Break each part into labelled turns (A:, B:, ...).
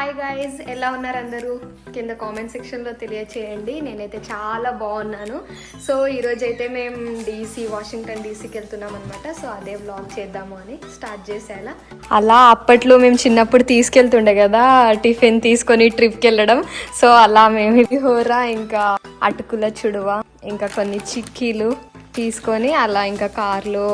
A: Hi guys ఎలా ఉన్నారు అందరూ? కింద కామెంట్ సెక్షన్లో తెలియచేయండి. నేనైతే చాలా బాగున్నాను. సో ఈరోజు అయితే మేము డీసీ వాషింగ్టన్ డీసీకి వెళ్తున్నాం అనమాట సో అదే వ్లాగ్ చేద్దాము అని స్టార్ట్ చేసేలా. అలా అప్పట్లో మేము చిన్నప్పుడు తీసుకెళ్తుండే కదా టిఫిన్ తీసుకొని ట్రిప్కి వెళ్ళడం. సో అలా మేము హోరా ఇంకా అటుకుల చుడువ ఇంకా కొన్ని చిక్కీలు తీసుకొని అలా ఇంకా కార్లో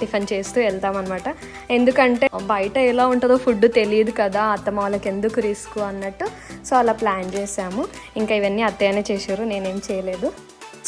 A: టిఫిన్ చేస్తూ వెళ్తామన్నమాట. ఎందుకంటే బయట ఎలా ఉంటుందో ఫుడ్ తెలియదు కదా అత్తమ్మ వాళ్ళకి ఎందుకు రిస్క్ అన్నట్టు. సో అలా ప్లాన్ చేసాము ఇంకా ఇవన్నీ అత్తయ్యనే చేశారు నేనేం చేయలేదు.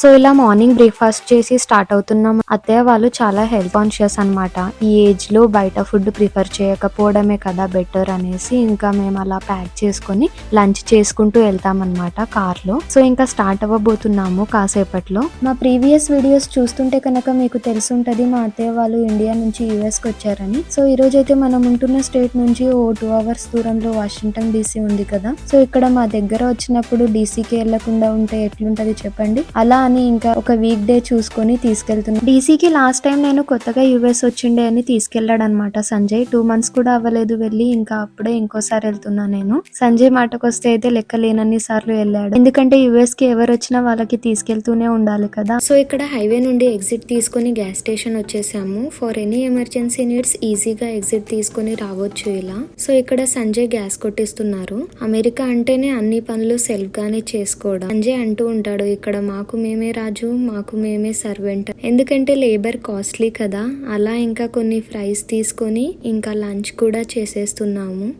B: సో ఇలా మార్నింగ్ బ్రేక్ఫాస్ట్ చేసి స్టార్ట్ అవుతున్నాం. అత్తయ్య వాళ్ళు చాలా హెల్త్ కాన్షియస్ అనమాట ఈ ఏజ్లో బయట ఫుడ్ ప్రిఫర్ చేయకపోవడమే కదా బెటర్ అనేసి ఇంకా మేము అలా ప్యాక్ చేసుకొని లంచ్ చేసుకుంటూ వెళ్తామన్నమాట కార్లో కార్లో. సో ఇంకా స్టార్ట్ అవ్వబోతున్నాము కాసేపట్లో. మా ప్రీవియస్ వీడియోస్ చూస్తుంటే కనుక మీకు తెలుసుంటది మా అత్తయ్య వాళ్ళు ఇండియా నుంచి యుఎస్కి వచ్చారని. సో ఈ రోజు అయితే మనం ఉంటున్న స్టేట్ నుంచి ఓ టూ అవర్స్ దూరంలో వాషింగ్టన్ డీసీ ఉంది కదా. సో ఇక్కడ మా దగ్గర వచ్చినప్పుడు డీసీకి వెళ్ళకుండా ఉంటే ఎట్లుంటది చెప్పండి? అలా అని ఇంకా ఒక వీక్ డే చూసుకొని తీసుకెళ్తున్నాను డీసీకి లాస్ట్ టైం నేను కొత్తగా యుఎస్ వచ్చిండే అని తీసుకెళ్ళాడు అనమాట సంజయ్ టూ మంత్స్ కూడా అవ్వలేదు వెళ్ళి ఇంకా అప్పుడే ఇంకోసారి వెళ్తున్నా నేను. సంజయ్ మాటకు వస్తే అయితే లెక్క లేనన్ని సార్లు వెళ్ళాడు. ఎందుకంటే యుఎస్కి ఎవరు వచ్చినా వాళ్ళకి తీసుకెళ్తూనే ఉండాలి కదా. సో ఇక్కడ హైవే నుండి ఎగ్జిట్ తీసుకొని గ్యాస్ స్టేషన్ వచ్చేసాము. ఫర్ ఎనీ ఎమర్జెన్సీ నీడ్స్ ఈజీగా ఎగ్జిట్ తీసుకొని రావచ్చు ఇలా. సో ఇక్కడ సంజయ్ గ్యాస్ కొట్టిస్తున్నారు. అమెరికా అంటేనే అన్ని పనులు సెల్ఫ్ గానే చేసుకోవడం. సంజయ్ అంటూ ఉంటాడు ఇక్కడ మాకు మీ రాజు మాకు మేమే సర్వెంట్. ఎందుకంటే లేబర్ కాస్ట్లీ కదా అలా ఇంకా కొన్ని ఫ్రైస్ తీసుకొని ఇంకా లంచ్ కూడా చేసేస్తున్నాము.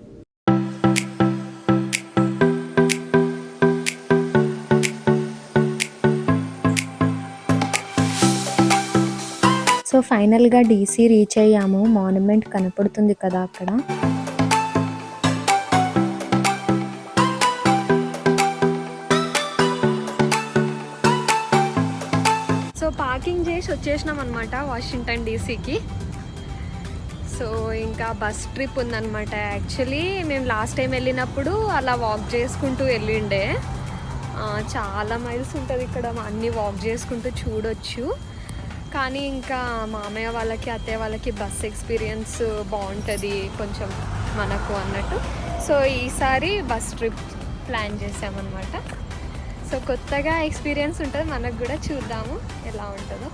B: సో ఫైనల్గా డీసీ రీచ్ అయ్యాము. మాన్యుమెంట్ కనపడుతుంది కదా అక్కడ.
A: వచ్చేసినాం అనమాట వాషింగ్టన్ డీసీకి సో ఇంకా బస్ ట్రిప్ ఉందన్నమాట. యాక్చువల్లీ మేము లాస్ట్ టైం వెళ్ళినప్పుడు అలా వాక్ చేసుకుంటూ వెళ్ళిండే. చాలా మైల్స్ ఉంటుంది ఇక్కడ అన్నీ వాక్ చేసుకుంటూ చూడొచ్చు. కానీ ఇంకా మామయ్య వాళ్ళకి అత్తయ్య వాళ్ళకి బస్ ఎక్స్పీరియన్స్ బాగుంటుంది కొంచెం మనకు అన్నట్టు. సో ఈసారి బస్ ట్రిప్ ప్లాన్ చేసామన్నమాట. సో కొత్తగా ఎక్స్పీరియన్స్ ఉంటుంది మనకు కూడా చూద్దాము ఎలా ఉంటుందో.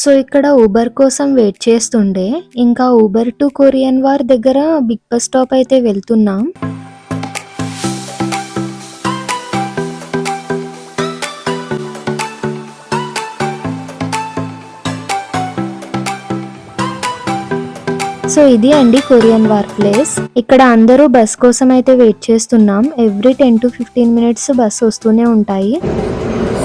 B: సో ఇక్కడ ఊబర్ కోసం వెయిట్ చేస్తుండే. ఇంకా ఊబర్ టు కొరియన్ వార్ దగ్గర బిగ్ బస్ స్టాప్ అయితే వెళ్తున్నాం. సో ఇది అండి కొరియన్ వార్ ప్లేస్ ఇక్కడ అందరూ బస్ కోసం అయితే వెయిట్ చేస్తున్నాం. Every ten to fifteen minutes bus వస్తూనే ఉంటాయి.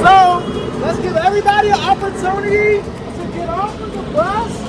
C: So let's give everybody an opportunity to get off of the bus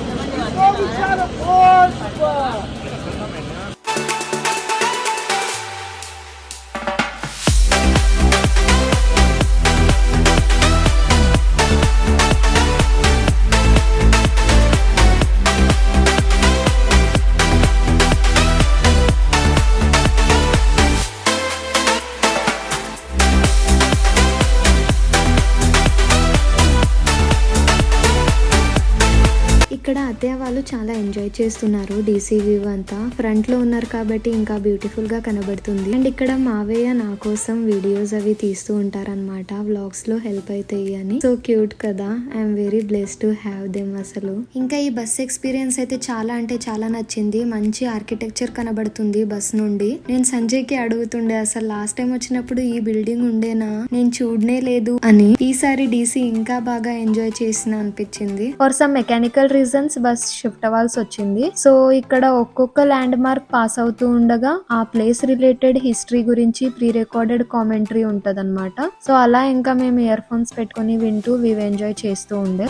B: ఇక్కడ అత్తయ్య వాళ్ళు చాలా ఎంజాయ్ చేస్తున్నారు. డీసీ వ్యూ అంతా. ఫ్రంట్లో ఉన్నారు కాబట్టి ఇంకా బ్యూటిఫుల్గా కనబడుతుంది. అండ్ ఇక్కడ మావయ్య నా కోసం వీడియోస్ అవి తీస్తూ ఉంటారన్నమాట. వ్లాగ్స్లో హెల్ప్ అవుతాయి అని. సో క్యూట్ కదా. I'm very bless to have them అసలు. ఇంకా ఈ బస్ ఎక్స్పీరియన్స్ అయితే చాలా అంటే చాలా నచ్చింది. మంచి ఆర్కిటెక్చర్ కనబడుతుంది బస్ నుండి. నేను సంజయ్కి అడుగుతుండే అసలు లాస్ట్ టైం వచ్చినప్పుడు ఈ బిల్డింగ్ ఉండేనా? నేను చూడనే లేదు అని. ఈసారి డీసీ ఇంకా బాగా ఎంజాయ్ చేసిన అనిపించింది. For some mechanical reason reasons bus shift అవ్వాల్సి వచ్చింది. సో ఇక్కడ ఒక్కొక్క ల్యాండ్ మార్క్ పాస్ అవుతూ ఉండగా ఆ ప్లేస్ రిలేటెడ్ హిస్టరీ గురించి ప్రీ రికార్డెడ్ కామెంటరీ ఉంటదన్నమాట. సో అలా ఇంకా మేము ఇయర్ ఫోన్స్ పెట్టుకొని వింటూ వీవ్ ఎంజాయ్ చేస్తూ ఉండే.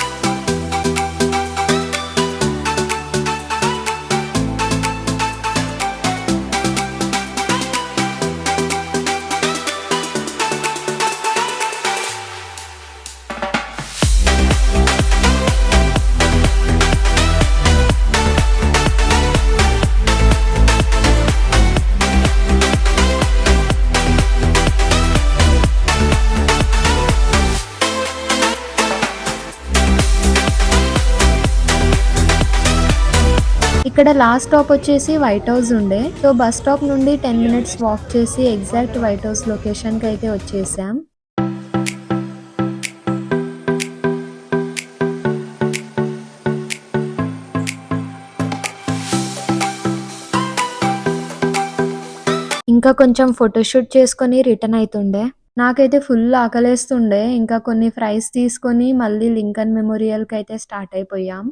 B: ఇక్కడ లాస్ట్ స్టాప్ వచ్చేసి వైట్ హౌస్ ఉండే. సో బస్ స్టాప్ నుండి టెన్ మినిట్స్ వాక్ చేసి ఎగ్జాక్ట్ వైట్ హౌస్ లొకేషన్కి అయితే వచ్చేసాం. ఇంకా కొంచెం ఫోటోషూట్ చేసుకొని రిటర్న్ అవుతుండే నాకైతే ఫుల్ ఆకలేస్తుండే. ఇంకా కొన్ని ఫ్రైస్ తీసుకొని మళ్ళీ లింకన్ మెమోరియల్కి అయితే స్టార్ట్ అయిపోయాం.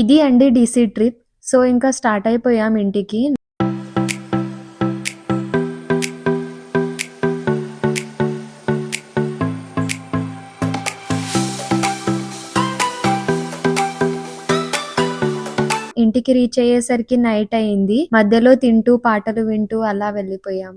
B: ఇది అండి డీసీ ట్రిప్ సో ఇంకా స్టార్ట్ అయిపోయాం ఇంటికి. ఇంటికి రీచ్ అయ్యేసరికి నైట్ అయింది. మధ్యలో తింటూ పాటలు వింటూ అలా వెళ్ళిపోయాం.